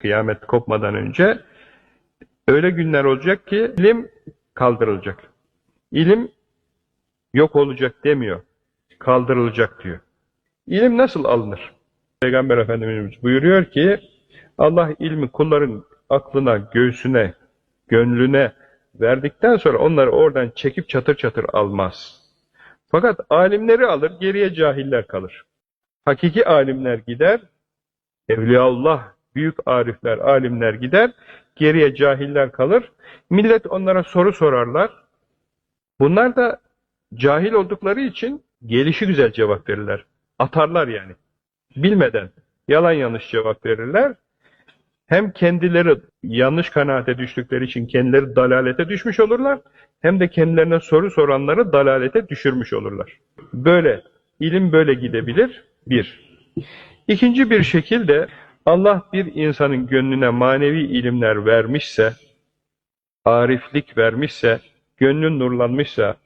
kıyamet kopmadan önce öyle günler olacak ki ilim kaldırılacak. İlim yok olacak demiyor. Kaldırılacak diyor. İlim nasıl alınır? Peygamber Efendimiz buyuruyor ki Allah ilmi kulların aklına, göğsüne, gönlüne verdikten sonra onları oradan çekip çatır çatır almaz. Fakat alimleri alır, geriye cahiller kalır. Hakiki alimler gider, Evliyaullah, büyük arifler, alimler gider, geriye cahiller kalır. Millet onlara soru sorarlar. Bunlar da cahil oldukları için gelişi güzel cevap verirler. Atarlar yani. Bilmeden yalan yanlış cevap verirler. Hem kendileri yanlış kanaate düştükleri için kendileri dalalete düşmüş olurlar, hem de kendilerine soru soranları dalalete düşürmüş olurlar. Böyle, ilim böyle gidebilir. Bir. İkinci bir şekilde Allah bir insanın gönlüne manevi ilimler vermişse, ariflik vermişse, gönlün nurlanmışsa,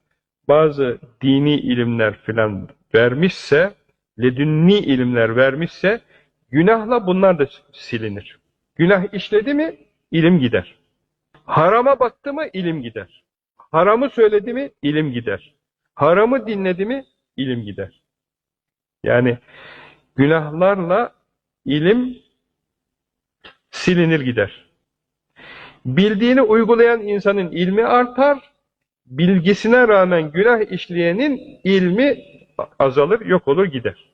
bazı dini ilimler filan vermişse, ledünni ilimler vermişse, günahla bunlar da silinir. Günah işledi mi, ilim gider. Harama baktı mı, ilim gider. Haramı söyledi mi, ilim gider. Haramı dinledi mi, ilim gider. Yani günahlarla ilim silinir gider. Bildiğini uygulayan insanın ilmi artar, bilgisine rağmen günah işleyenin ilmi azalır, yok olur gider.